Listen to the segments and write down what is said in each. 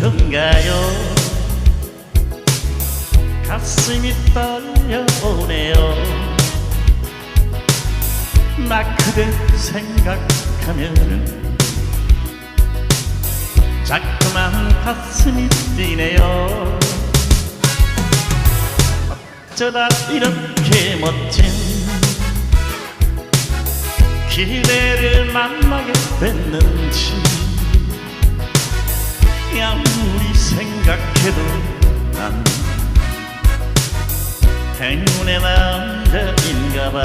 건가요? 가슴이 떨려오네요. 나 그대 생각하면은 자꾸만 가슴이 뛰네요. 어쩌다 이렇게 멋진 기대를 만나게 됐는지 아무리 생각해도 난 행운의 남자인가봐.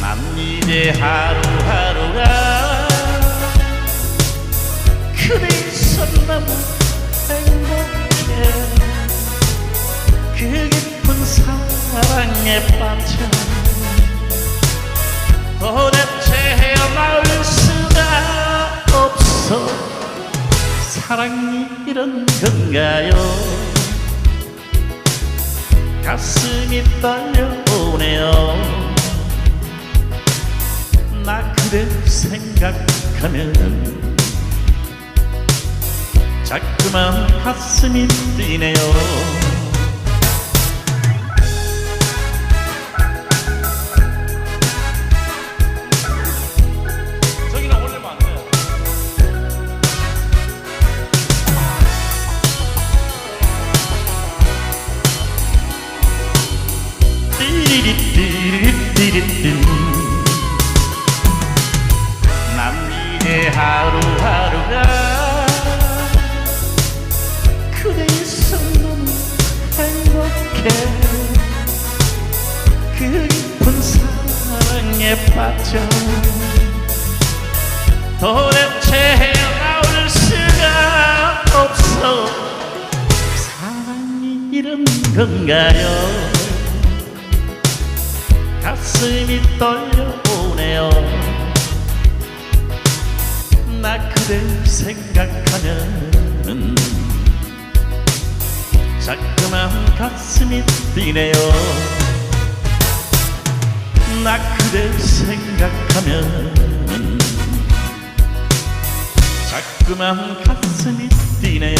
난 이제 하루하루가 그대 있어 너무 행복해. 그 깊은 사랑에 빠져. 도대체 헤어나올 사랑이 이런 건가요? 가슴이 떨려오네요. 나 그대 생각하면 자꾸만 가슴이 뛰네요 띠리리띠리리띠리띠 난 이제 하루하루가 그대 있어 너무 행복해. 그 깊은 사랑에 빠져 도대체 헤어나올 수가 없어. 사랑이 이런 건가요 가슴이 떨려오네요. 나 그대 생각하면 자꾸만 가슴이 뛰네요. 나 그대 생각하면 자꾸만 가슴이 뛰네요